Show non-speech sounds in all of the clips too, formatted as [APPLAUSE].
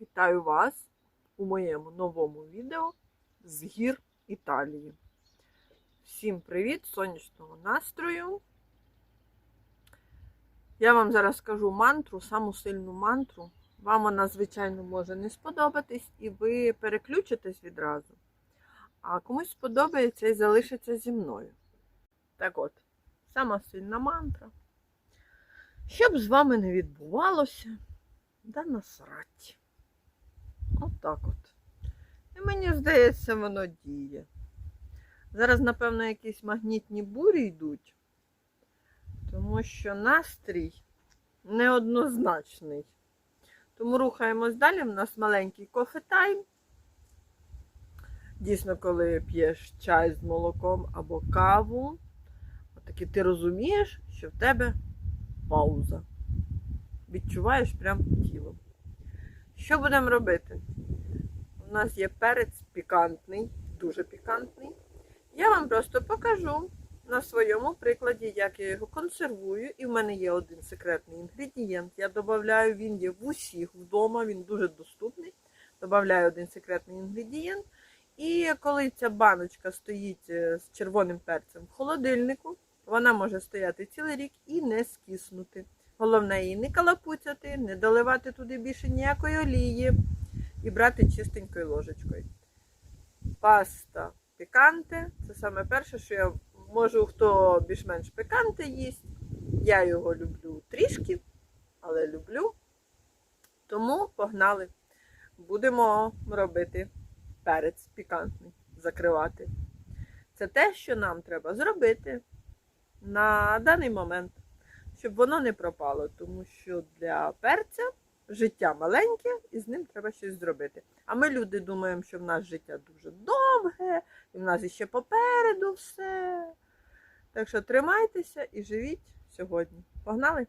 Вітаю вас у моєму новому відео з гір Італії. Всім привіт, сонячного настрою. Я вам зараз скажу мантру, саму сильну мантру. Вам вона, звичайно, може не сподобатись, і ви переключитесь відразу. А комусь сподобається і залишиться зі мною. Так от, сама сильна мантра. Б з вами не відбувалося, да насрать. От от. І мені здається, воно діє. Зараз, напевно, якісь магнітні бурі йдуть, тому що настрій неоднозначний. Тому рухаємось далі. У нас маленький кофе-тайм. Дійсно, коли п'єш чай з молоком або каву, отаки ти розумієш, що в тебе пауза. Відчуваєш прям тілом. Що будемо робити? У нас є перець пікантний, дуже пікантний. Я вам просто покажу на своєму прикладі, як я його консервую. І в мене є один секретний інгредієнт. Я додаю, він є в усіх вдома, він дуже доступний. Добавляю один секретний інгредієнт. І коли ця баночка стоїть е, з червоним перцем в холодильнику, вона може стояти цілий рік і не скиснути. Головне її не калапуцяти, не доливати туди більше ніякої олії і брати чистенькою ложечкою. Паста піканте це саме перше, що я можу, хто більш-менш піканте їсть. Я його люблю трішки, але люблю. Тому погнали. Будемо робити перець пікантний, закривати. Це те, що нам треба зробити на даний момент щоб воно не пропало, тому що для перця життя маленьке і з ним треба щось зробити. А ми люди думаємо, що в нас життя дуже довге, і в нас іще попереду все. Так що тримайтеся і живіть сьогодні. Погнали!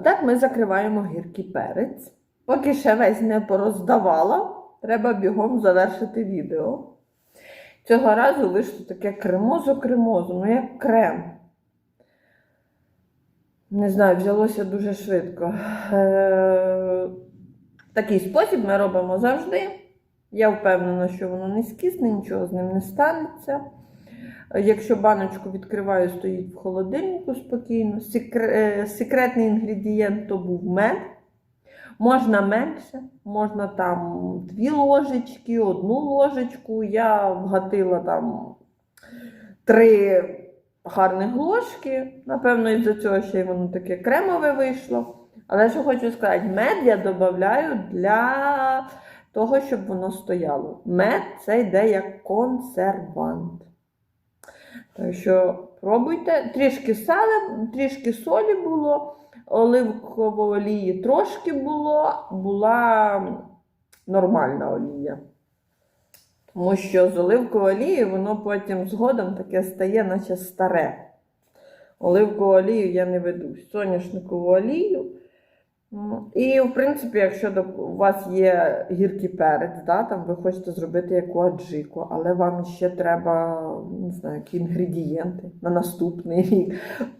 Отак ми закриваємо гіркий перець. Поки ще весь не пороздавала, треба бігом завершити відео. Цього разу вийшло таке кремозо-кремозо, ну як крем. Не знаю, взялося дуже швидко. Е, Такий спосіб ми робимо завжди. Я впевнена, що воно не скисне, нічого з ним не станеться. Якщо баночку відкриваю, стоїть в холодильнику спокійно. Е, Секретний інгредієнт то був мед. Можна менше, можна там дві ложечки, одну ложечку. Я вгатила там три гарних ложки. Напевно, із-за цього ще й воно таке кремове вийшло. Але що хочу сказати, мед я додаю для того, щоб воно стояло. Мед це йде як консервант. Так що пробуйте. Трішки сала, трішки солі було, оливкової олії трошки було, була нормальна олія. Тому що з оливковою олією воно потім згодом таке стає, наче старе. Оливкову олію я не веду. Соняшникову олію. М, І, в принципі, якщо у вас є гіркий перець, да, там ви хочете зробити яку аджику, але вам ще треба, не знаю, які інгредієнти на наступний рік.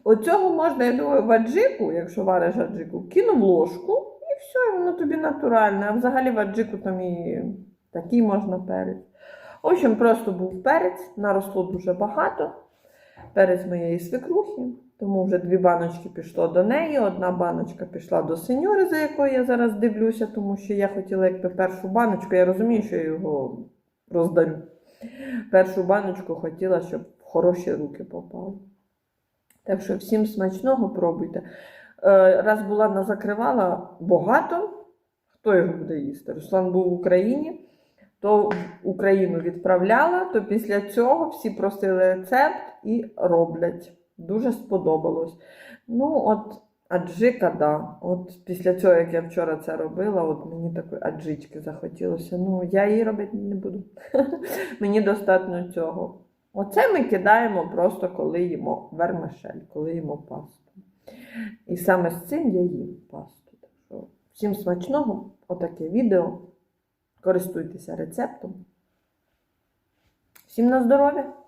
Оцього можна, я думаю, в аджику, якщо вариш аджику, кинув ложку і все, воно тобі натуральне. А взагалі в аджику там і такий можна перець. В общем, просто був перець, наросло дуже багато. Перець моєї свекрухи. Тому вже дві баночки пішло до неї, одна баночка пішла до сеньори, за якою я зараз дивлюся, тому що я хотіла якби першу баночку, я розумію, що я його роздарю. Першу баночку хотіла, щоб в хороші руки попало. Так що всім смачного пробуйте. Е, Раз була на закривала багато, хто його буде їсти? Руслан був в Україні, то в Україну відправляла, то після цього всі просили рецепт і роблять. Дуже сподобалось. Ну, от аджика, да. От після цього, як я вчора це робила, от мені такої аджички захотілося. Ну, я її робити не буду. [LAUGHS] мені достатньо цього. Оце ми кидаємо просто, коли їмо вермишель, коли їмо пасту. І саме з цим я їм пасту. Так всім смачного, отаке відео. Користуйтеся рецептом. Всім на здоров'я!